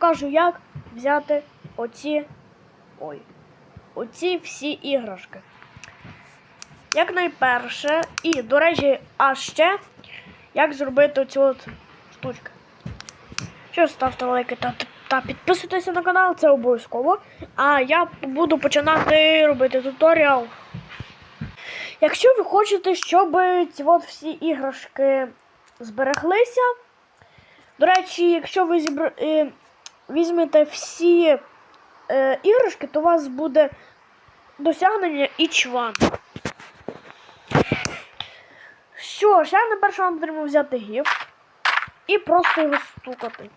Покажу, як взяти оці. Ой. Оці всі іграшки. Як найперше, і, до речі, а ще як зробити оцю от штучку. Що ставте лайки та, та підписуйтеся на канал, це обов'язково. А я буду починати робити туторіал. Якщо ви хочете, щоб ці от всі іграшки збереглися. До речі, якщо ви зібр... візьмете всі е, іграшки, то у вас буде досягнення each one. Що ж, я найперше вам потрібно взяти гіф і просто його стукати.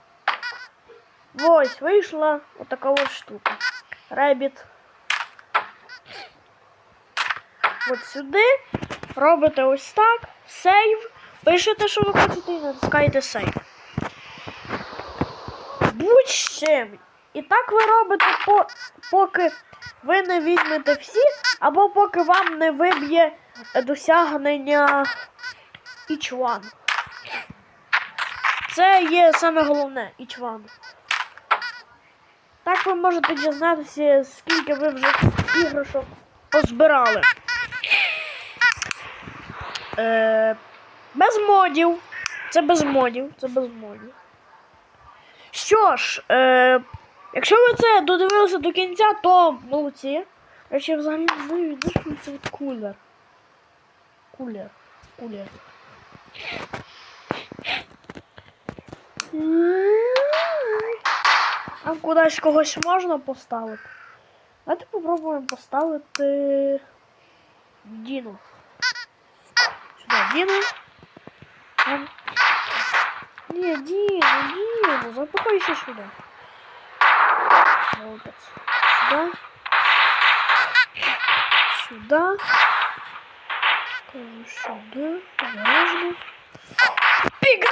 Ось, вийшла отака ось штука. Ребіт. От сюди. Робите ось так. Сейв. Пишете, що ви хочете, і натискаєте сейв. Будь-чим. І так ви робите, по, поки ви не візьмете всі, або поки вам не виб'є досягнення one. Це є саме головне one. Так ви можете дізнатися, скільки ви вже іграшок позбирали. Е, без модів. Це без модів. Це без модів. Що ж, е, якщо ви це додивилися до кінця, то молодці. Речі, взагалі не знаю, де це от кулер. Кулер. Кулер. А кудись когось можна поставити? Давайте попробуємо поставити Діну. Сюди Діну. Ем. Ні, Діну, Діну, запихайся сюди. Молодець. Сюди. Сюди. Кажу, сюди. Обережно. Пік!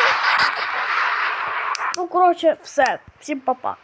Ну, коротше, все. Всім па-па.